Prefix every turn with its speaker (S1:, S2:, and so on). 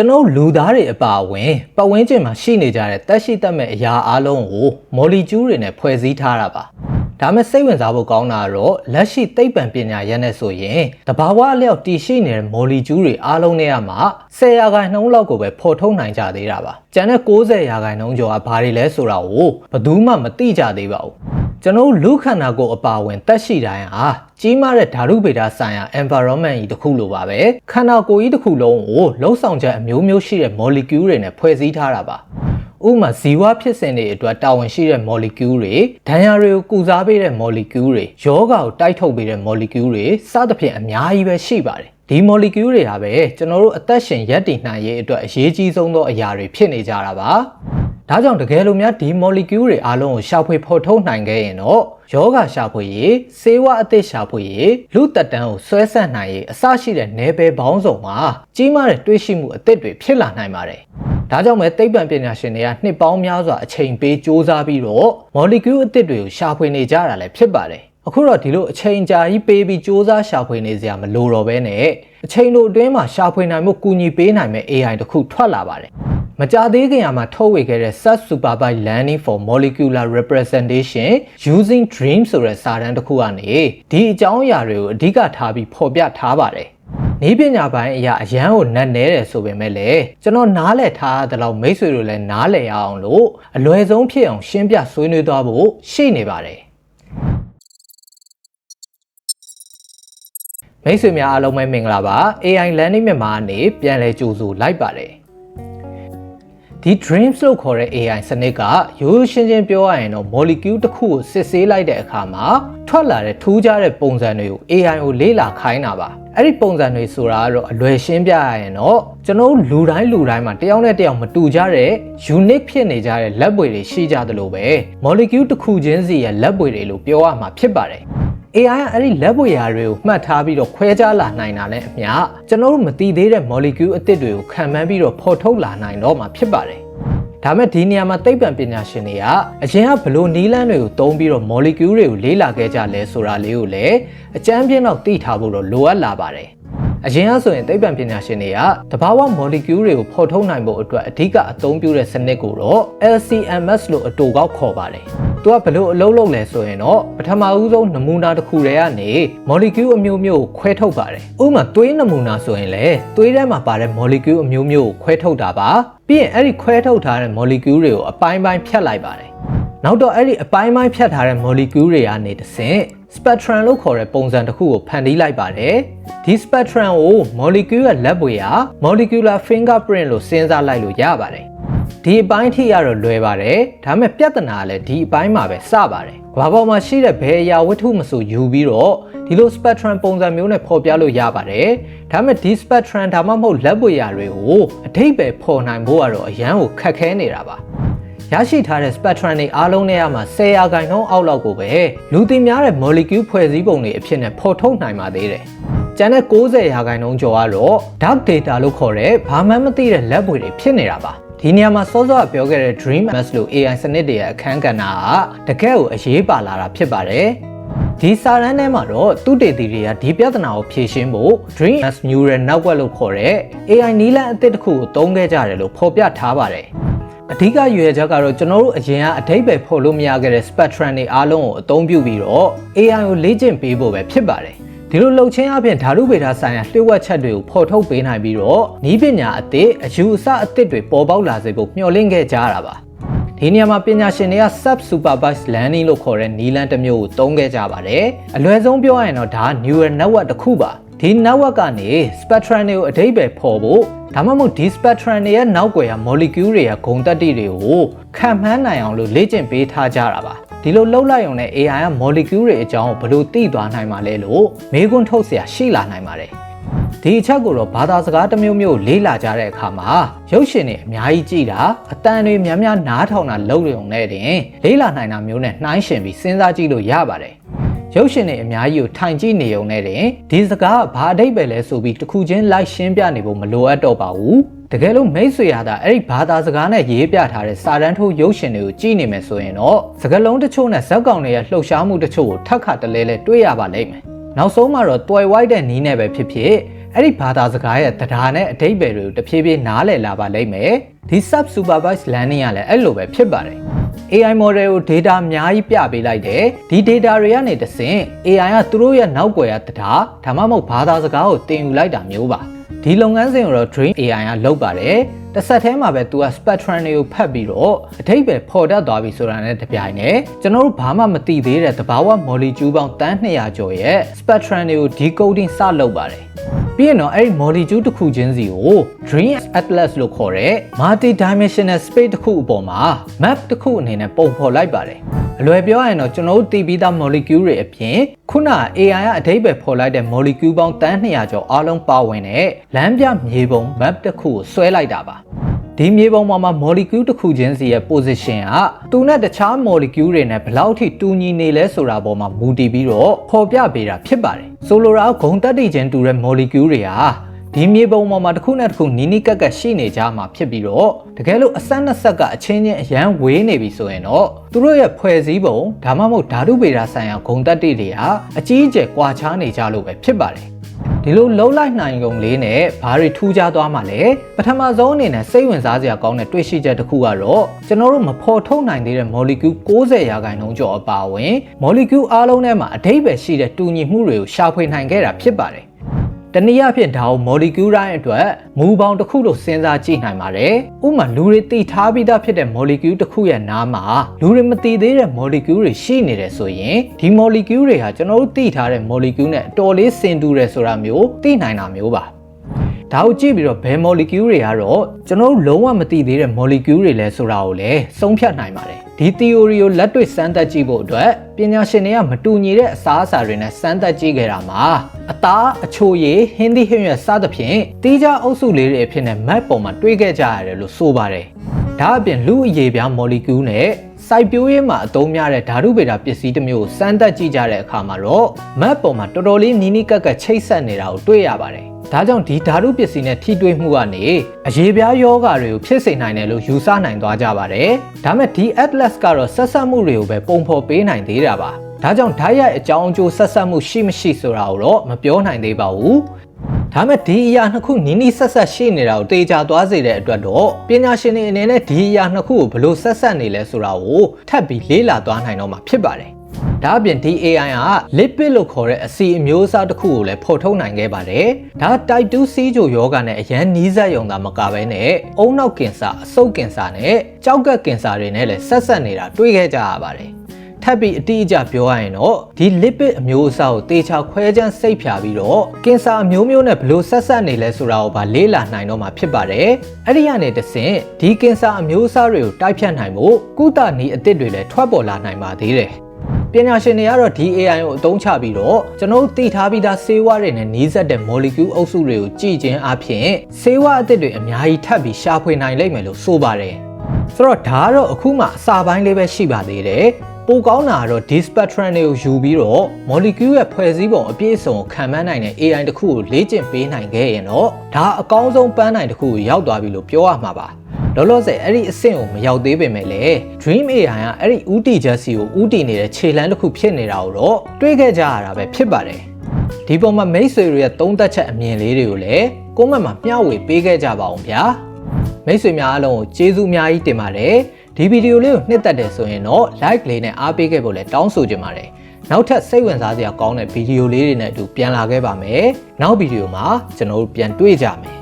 S1: ကျွန်တော်လူသားတွေအပါအဝင်ပတ်ဝန်းကျင်မှာရှိနေကြတဲ့တက်ရှိတက်မဲ့အရာအလုံးကိုမော်လီကျူးတွေနဲ့ဖွဲ့စည်းထားတာပါဒါမဲ့စိတ်ဝင်စားဖို့ကောင်းတာကတော့လက်ရှိသိပ္ပံပညာရက်နဲ့ဆိုရင်တဘာဝအလျောက်တည်ရှိနေတဲ့မော်လီကျူးတွေအားလုံးတွေကမှ10ရာခိုင်နှုန်းလောက်ကိုပဲဖော်ထုတ်နိုင်ကြသေးတာပါကျန်တဲ့90ရာခိုင်နှုန်းကျော်ကဘာတွေလဲဆိုတာကိုဘယ်သူမှမသိကြသေးပါဘူး ကျွန်တော်လူခန္ဓာကိုယ်အပါအဝင်တက်ရှိတိုင်းဟာကြီးမားတဲ့ဓာတုဗေဒဆိုင်ရာ environment ကြီးတစ်ခုလိုပါပဲခန္ဓာကိုယ်ကြီးတစ်ခုလုံးကိုလှုပ်ဆောင်ချက်အမျိုးမျိုးရှိတဲ့ molecule တွေနဲ့ဖွဲ့စည်းထားတာပါဥပမာဇီဝဖြစ်စဉ်တွေအတွက်တာဝန်ရှိတဲ့ molecule တွေဒဏ်ရာတွေကိုကုစားပေးတဲ့ molecule တွေယောဂါကိုတိုက်ထုတ်ပေးတဲ့ molecule တွေစသဖြင့်အများကြီးပဲရှိပါတယ်ဒီ molecule တွေဟာပဲကျွန်တော်တို့အသက်ရှင်ရပ်တည်နိုင်ရေးအတွက်အရေးကြီးဆုံးသောအရာတွေဖြစ်နေကြတာပါ ဒါကြောင့်တကယ်လို့များဒီ molecule တွေအားလုံးကိုရှာဖွေဖော်ထုတ်နိုင်ခဲ့ရင်တော့ယောဂရှာဖွေရေးဆေးဝါးအသစ်ရှာဖွေရေးလူတက်တန်းကိုဆွဲဆက်နိုင်ရေးအစရှိတဲ့နယ်ပယ်ပေါင်းစုံမှာကြီးမားတဲ့တွေးရှိမှုအသစ်တွေဖြစ်လာနိုင်ပါတယ်။ဒါကြောင့်ပဲသိပ္ပံပညာရှင်တွေကနှစ်ပေါင်းများစွာအချိန်ပေးစ조사ပြီးတော့ molecule အသစ်တွေကိုရှာဖွေနေကြတာလည်းဖြစ်ပါတယ်။အခုတော့ဒီလိုအချိန်ကြာကြီးပေးပြီးစ조사ရှာဖွေနေစရာမလိုတော့ဘဲနဲ့အချိန်တို့အတွင်းမှာရှာဖွေနိုင်မှုကူညီပေးနိုင်မဲ့ AI တခုထွက်လာပါတယ်။ မကြသေးခင်ကမှထုတ်ဝေခဲ့တဲ့ Sub Supervised Learning for Molecular Representation Using Dream ဆိုတဲ့စာတမ်းတစ်ခုကနေဒီအကြောင်းအရာတွေကိုအဓိကထားပြီးဖော်ပြထားပါတယ်။နေပညာပိုင်းအရာအရန်ကိုနတ်နဲတယ်ဆိုပေမဲ့လည်းကျွန်တော်နားလည်ထားတဲ့လောက်မိတ်ဆွေတို့လည်းနားလည်ရအောင်လို့အလွယ်ဆုံးဖြစ်အောင်ရှင်းပြဆွေးနွေးသွားဖို့ရှိနေပါတယ်။မိတ်ဆွေများအားလုံးပဲမင်္ဂလာပါ AI Learning မြန်မာအနေပြန်လည်ကြိုဆိုလိုက်ပါတယ် ဒီ dreams လို့ခေါ်တဲ့ AI စနစ်ကရိုးရိုးရှင်းရှင်းပြောရရင်တော့ molecule တစ်ခုကိုစစ်ဆေးလိုက်တဲ့အခါမှာထွက်လာတဲ့ထူးခြားတဲ့ပုံစံတွေကို AI ကိုလေ့လာခိုင်းတာပါအဲ့ဒီပုံစံတွေဆိုတာကတော့အလွယ်ရှင်းပြရရင်တော့ကျွန်တော်လူတိုင်းလူတိုင်းမှာတယောက်နဲ့တယောက်မတူကြတဲ့ unique ဖြစ်နေကြတဲ့လက်ပွေတွေရှိကြသလိုပဲ molecule တစ်ခုချင်းစီရဲ့လက်ပွေတွေလို့ပြောရမှာဖြစ်ပါတယ် AI ကအဲ့ဒီလက်ပွေရာတွေကိုမှတ်ထားပြီးတော့ခွဲခြားလာနိုင်တာနဲ့အမျှကျွန်တော်တို့မသိသေးတဲ့ molecule အသစ်တွေကိုခံမှန်းပြီးတော့ဖော်ထုတ်လာနိုင်တော့မှာဖြစ်ပါတယ်။ဒါမဲ့ဒီနေရာမှာသိပ္ပံပညာရှင်တွေကအရင်ကဘလို့နီးလန်းတွေကိုသုံးပြီးတော့ molecule တွေကိုလေ့လာခဲ့ကြလဲဆိုတာလေးကိုလည်းအကြမ်းပြင်းတော့သိထားဖို့တော့လိုအပ်လာပါတယ်။ အရင်ကဆိုရင်သိပ္ပံပညာရှင်တွေကတဘာဝ molecule တွေကိုဖော်ထုတ်နိုင်ဖို့အတွက်အဓိကအသုံးပြုတဲ့စနစ်ကိုတော့ LCMS လို့အတူကောက်ခေါ်ပါတယ်။သူကဘလို့အလုံးလုံးလဲဆိုရင်တော့ပထမဦးဆုံးနမူနာတစ်ခုတည်းကနေ molecule အမျိုးမျိုးကိုခွဲထုတ်ပါတယ်ဥပမာသွေးနမူနာဆိုရင်လည်းသွေးထဲမှာပါတဲ့ molecule အမျိုးမျိုးကိုခွဲထုတ်တာပါပြီးရင်အဲ့ဒီခွဲထုတ်ထားတဲ့ molecule တွေကိုအပိုင်းပိုင်းဖြတ်လိုက်ပါတယ်နောက်တော့အဲ့ဒီအပိုင်းပိုင်းဖြတ်ထားတဲ့ molecule တွေကနေတဆင့် spectrum လို့ခေါ်တဲ့ပုံစံတစ်ခုကိုဖန်တီးလိုက်ပါတယ်ဒီ spectrum ကို molecule ရဲ့လက်ပွေရာ molecular fingerprint လို့စဉ်းစားလိုက်လို့ရပါတယ်ဒီအပိုင်းထိရတော့လွယ်ပါတယ်ဒါပေမဲ့ပြဿနာကလည်းဒီအပိုင်းမှာပဲစပါတယ်ဘာပေါ်မှာရှိတဲ့ဘယ်အရာဝတ္ထုမဆိုယူပြီးတော့ဒီလို spectrum ပုံစံမျိုးနဲ့ဖော်ပြလို့ရပါတယ်ဒါပေမဲ့ဒီ spectrum ဒါမှမဟုတ်လက်ပွေရာတွေကိုအထိပ္ပယ်ဖော်နိုင်ဖို့ကတော့အရန်ကိုခက်ခဲနေတာပါ ရရှိထားတဲ့ spectrum တွေအားလုံးထဲမှာ10ရာခိုင်နှုန်းအောက်လောက်ကိုပဲလူသိများတဲ့ molecule ဖွဲ့စည်းပုံတွေအဖြစ်နဲ့ဖော်ထုတ်နိုင်ပါသေးတယ်။ကျန်တဲ့90ရာခိုင်နှုန်းကျော်ကတော့ dark data လို့ခေါ်တဲ့ဘာမှမသိတဲ့လက်ပွေတွေဖြစ်နေတာပါ။ဒီနေရာမှာစောစောကပြောခဲ့တဲ့ Dream MS လို့ AI စနစ်တွေရဲ့အခန်းကဏ္ဍကတကယ့်ကိုအရေးပါလာတာဖြစ်ပါတယ်ဒီစာတမ်းထဲမှာတော့သူတေသီတွေကဒီပြဿနာကိုဖြေရှင်းဖို့ Dream Neural Network လို့ခေါ်တဲ့ AI နည်းလမ်းအသစ်တစ်ခုကိုသုံးခဲ့ကြတယ်လို့ဖော်ပြထားပါတယ် အဓိကရွေချက်ကတော့ကျွန်တော်တို့အရင်ကအဓိပ္ပာယ်ဖော်လို့မရခဲ့တဲ့ spectrum တွေအားလုံးကိုအသုံးပြုပြီးတော့ AI ကိုလေ့ကျင့်ပေးဖို့ပဲဖြစ်ပါတယ်ဒီလိုလှုပ်ချင်းအပြင်ဓာတုဗေဒဆိုင်ရာလျှို့ဝှက်ချက်တွေကိုဖော်ထုတ်ပေးနိုင်ပြီးတော့ဤပညာအသစ်အယူအဆအသစ်တွေပေါ်ပေါက်လာစေဖို့မျှော်လင့်ခဲ့ကြတာပါဒီနေရာမှာပညာရှင်တွေက sub supervised learning လို့ခေါ်တဲ့နည်းလမ်းတစ်မျိုးကိုသုံးခဲ့ကြပါတယ်အလွယ်ဆုံးပြောရရင်တော့ဒါ neural network တစ်ခုပါ ဒီ network ကနေ spectrum တွေကိုအဓိပ္ပာယ်ဖော်ဖို့ဒါမှမဟုတ်ဒီ spectrum တွေရဲ့နောက်ွယ်ရာ molecule တွေရဲ့ဂုဏ်သတ္တိတွေကိုခံမှန်းနိုင်အောင်လို့လေ့ကျင့်ပေးထားကြတာပါဒီလိုလှုပ်လိုက်ရုံနဲ့ AI က molecule တွေအကြောင်းဘယ်လိုသိသွားနိုင်မှာလဲလို့မေးခွန်းထုတ်เสียရှိလာနိုင်ပါတယ်ဒီအချက်ကိုတော့ဘာသာစကားတစ်မျိုးမျိုးလေးလာကြတဲ့အခါမှာရုပ်ရှင်တွေအများကြီးကြည့်တာအတန်တွေများများနားထောင်တာလုပ်ရုံနဲ့တင်လေးလာနိုင်တာမျိုးနဲ့နှိုင်းယှဉ်ပြီးစဉ်းစားကြည့်လို့ရပါတယ် ရုပ်ရှင်တွေအများကြီးကိုထိုင်ကြည့်နေုံနဲ့တင်ဒီစကားကဘာအဓိပ္ပာယ်လဲဆိုပြီးတစ်ခုချင်းလိုက်ရှင်းပြနေဖို့မလိုအပ်တော့ပါဘူးတကယ်လို့မိတ်ဆွေရတာအဲ့ဒီဘာသာစကားနဲ့ရေးပြထားတဲ့စာတန်းထိုးရုပ်ရှင်တွေကိုကြည့်နေမယ်ဆိုရင်တော့စကားလုံးတချို့နဲ့ဇက်ကောင်တွေရဲ့လှုပ်ရှားမှုတချို့ကိုထပ်ခါတလဲလဲတွေ့ရပါလိမ့်မယ်နောက်ဆုံးမှာတော့တွယ်ဝိုက်တဲ့နီးနဲ့ပဲဖြစ်ဖြစ်အဲ့ဒီဘာသာစကားရဲ့တရားနဲ့အဓိပ္ပာယ်တွေကိုတဖြည်းဖြည်းနားလည်လာပါလိမ့်မယ်ဒီ sub supervised learning ကလည်းအဲ့လိုပဲဖြစ်ပါတယ် AI model ကို data အများကြီးပြပေးလိုက်တယ်ဒီ data တွေကနေတဆင့် AI ကသူတို့ရဲ့နောက်ွယ်ရတရားဒါမှမဟုတ်ဘာသာစကားကိုတင်ယူလိုက်တာမျိုးပါဒီလုပ်ငန်းစဉ်ကိုတော့ Dream AI ကလုပ်ပါတယ်တစ်ဆက်တည်းမှာပဲသူက spectrum တွေကိုဖတ်ပြီးတော့အထိပ္ပယ်ဖော်တတ်သွားပြီဆိုတာနဲ့တပြိုင်နက်ကျွန်တော်တို့ဘာမှမသိသေးတဲ့သဘာဝ molecule ပေါင်းတန်း200ကျော်ရဲ့ spectrum တွေကို decoding စလုပ်ပါတယ်ပြီးရင်တော့အဲ့ဒီ molecule တစ်ခုချင်းစီကို Dream Atlas လို့ခေါ်တဲ့ multi dimensional space တစ်ခုအပေါ်မှာ map တစ်ခုအနေနဲ့ပုံဖော်လိုက်ပါတယ်အလွယ်ပြောရရင်တော့ကျွန်တော်တို့သိပြီးသား molecule တွေအပြင်ခုန AI ကအဓိပ္ပာယ်ဖော်လိုက်တဲ့ molecule ပေါင်းတန်း200ကျော်အားလုံးပါဝင်တဲ့လမ်းပြမြေပုံ map တစ်ခုကိုဆွဲလိုက်တာပါဒီမြေပုံပေါ်မှာ molecule တစ်ခုချင်းစီရဲ့ position ကသူနဲ့တခြား molecule တွေနဲ့ဘယ်လောက်ထိတူညီနေလဲဆိုတာပေါ်မှာမူတည်ပြီးတော့ဖော်ပြပေးတာဖြစ်ပါတယ်ဆိုလိုတာကဂုံတက်တိချင်းတူတဲ့ molecule တွေဟာဒီမြေပုံပေါ်မှာတစ်ခုနဲ့တစ်ခုနီးနီးကပ်ကပ်ရှိနေကြမှာဖြစ်ပြီးတော့တကယ်လို့အဆက်နှစ်ဆက်ကအချင်းချင်းအရန်ဝေးနေပြီဆိုရင်တော့သူတို့ရဲ့ဖွဲ့စည်းပုံဒါမှမဟုတ်ဓာတုဗေဒဆိုင်ရာဂုံတက်တိတွေဟာအကြီးအကျယ်ကွာခြားနေကြလို့ပဲဖြစ်ပါတယ် ဒီလိုလုံးလိုက်နိုင်ုံလေးနဲ့ဘာတွေထူးခြားသွားမှလဲပထမဆုံးအနေနဲ့စိတ်ဝင်စားစရာကောင်းတဲ့တွေ့ရှိချက်တစ်ခုကတော့ကျွန်တော်တို့မဖော်ထုတ်နိုင်သေးတဲ့ molecule 60ရာခိုင်နှုန်းကျော်အပါအဝင် molecule အားလုံးထဲမှာအထိပ္ပယ်ရှိတဲ့တူညီမှုတွေကိုရှာဖွေနိုင်ခဲ့တာဖြစ်ပါတယ် တနည်းအားဖြင့်ဒါကို molecule တိုင်းအတွက်မူပေါင်းတစ်ခုလို့စဉ်းစားကြည့်နိုင်ပါတယ်။ဥပမာလူတွေသိထားပြီးသားဖြစ်တဲ့ molecule တစ်ခုရဲ့နားမှာလူတွေမသိသေးတဲ့ molecule တွေရှိနေတယ်ဆိုရင်ဒီ molecule တွေဟာကျွန်တော်တို့သိထားတဲ့ molecule နဲ့အတော်လေးဆင်တူတယ်ဆိုတာမျိုးသိနိုင်တာမျိုးပါ။ ဒါကိုကြည့်ပြီးတော့ဘယ် molecule တွေကတော့ကျွန်တော်တို့လုံးဝမသိသေးတဲ့ molecule တွေလဲဆိုတာကိုလည်းဆုံးဖြတ်နိုင်ပါတယ်ဒီ theory ကိုလက်တွေ့စမ်းသပ်ကြည့်ဖို့အတွက်ပညာရှင်တွေကမတူညီတဲ့အစားအစာတွေနဲ့စမ်းသပ်ကြည့်ခဲ့တာမှာအသားအချိုရည်ဟင်းသီးဟင်းရွက်စသဖြင့်တီးခြားအုပ်စုလေးတွေအဖြစ်နဲ့ map ပေါ်မှာတွေးခဲ့ကြရတယ်လို့ဆိုပါတယ်။ဒါအပြင်လူအရေးပြား molecule နဲ့စိုက်ပျိုးရေးမှာအသုံးများတဲ့ဓာတုဗေဒပစ္စည်းတစ်မျိုးကိုစမ်းသပ်ကြည့်ကြတဲ့အခါမှာတော့ map ပေါ်မှာတော်တော်လေးနီးနီးကပ်ကပ်ချိတ်ဆက်နေတာကိုတွေ့ရပါတယ်။ ဒါကြောင့်ဒီဓာတုပစ္စည်းနဲ့ထိတွေ့မှုကနေအရေးပြားယောဂါတွေကိုဖြစ်စေနိုင်တယ်လို့ယူဆနိုင်သွားကြပါတယ်။ဒါမဲ့ဒီ Atlas ကတော့ဆက်ဆက်မှုတွေကိုပဲပုံဖော်ပေးနိုင်သေးတာပါ။ဒါကြောင့်ဓာတ်ရိုက်အကြောင်းအကျိုးဆက်ဆက်မှုရှိမရှိဆိုတာကိုတော့မပြောနိုင်သေးပါဘူး။ဒါမဲ့ဒီအရာနှစ်ခုနီးနီးဆက်ဆက်ရှိနေတာကိုတေချာသွားစေတဲ့အတွက်တော့ပညာရှင်တွေအနေနဲ့ဒီအရာနှစ်ခုကိုဘယ်လိုဆက်ဆက်နေလဲဆိုတာကိုထပ်ပြီးလေ့လာသွားနိုင်တော့မှာဖြစ်ပါတယ်။ ဒါအပြင်ဒီ AI က lipid လို့ခေါ်တဲ့အစီအမျိုးအစားတစ်ခုကိုလည်းဖော်ထုတ်နိုင်ခဲ့ပါတယ်။ဒါ type 2 C ဂျိုယောဂနဲ့အရန်နီးစပ်ယုံတာမကဘဲနဲ့အုံနောက်ကင်ဆာအဆုတ်ကင်ဆာနဲ့ကြောက်ကက်ကင်ဆာတွေနဲ့လည်းဆက်ဆက်နေတာတွေ့ခဲ့ကြရပါတယ်။ထပ်ပြီးအတိအကျပြောရရင်တော့ဒီ lipid အမျိုးအစားကိုတေချာခွဲခြမ်းစိတ်ဖြာပြီးတော့ကင်ဆာအမျိုးမျိုးနဲ့ဘယ်လိုဆက်ဆက်နေလဲဆိုတာကိုပါလေ့လာနိုင်တော့မှာဖြစ်ပါတယ်။အဲ့ဒီကနေတဆင့်ဒီကင်ဆာအမျိုးအစားတွေကိုတိုက်ဖြတ်နိုင်ဖို့ကုသနည်းအသစ်တွေလည်းထွက်ပေါ်လာနိုင်ပါသေးတယ်။ ပညာရှင်တွေကတော့ဒီ AI ကိုအသုံးချပြီးတော့ကျွန်တော်တို့သိထားပြီးသားဆေးဝါးတွေနဲ့နှီးစပ်တဲ့ molecule အုပ်စုတွေကိုကြည့်ခြင်းအပြင်ဆေးဝါးအသစ်တွေအများကြီးထပ်ပြီးရှာဖွေနိုင်လိမ့်မယ်လို့ဆိုပါတယ်။ဆိုတော့ဒါကတော့အခုမှအစာပိုင်းလေးပဲရှိပါသေးတယ်။ပိုကောင်းတာကတော့ဒီ spectrum တွေကိုယူပြီးတော့ molecule ရဲ့ဖွဲ့စည်းပုံအပြည့်အစုံကိုခံမှန်းနိုင်တဲ့ AI တစ်ခုကိုလေ့ကျင့်ပေးနိုင်ခဲ့ရင်တော့ဒါအကောင်းဆုံးပန်းနိုင်တစ်ခုကိုရောက်သွားပြီလို့ပြောရမှာပါ။ လောလောဆယ်အဲ့ဒီအဆင့်ကိုမရောက်သေးပေမဲ့လည်း Dream AI ကအဲ့ဒီဥတီချက်စီကိုဥတီနေတဲ့ခြေလှမ်းတစ်ခုဖြစ်နေတာကိုတော့တွေးခဲ့ကြရတာပဲဖြစ်ပါတယ်။ဒီပုံမှာမိတ်ဆွေတွေရဲ့သုံးသက်ချက်အမြင်လေးတွေကိုလည်းကိုမန့်မှာမျှဝေပေးခဲ့ကြပါအောင်ဗျာ။မိတ်ဆွေများအားလုံးကိုကျေးဇူးအများကြီးတင်ပါတယ်။ဒီဗီဒီယိုလေးကိုနှစ်သက်တယ်ဆိုရင်တော့ like လေးနဲ့အားပေးခဲ့ဖို့လည်းတောင်းဆိုချင်ပါတယ်။နောက်ထပ်စိတ်ဝင်စားစရာကောင်းတဲ့ဗီဒီယိုလေးတွေနဲ့အတူပြန်လာခဲ့ပါမယ်။နောက်ဗီဒီယိုမှာကျွန်တော်တို့ပြန်တွေ့ကြမယ်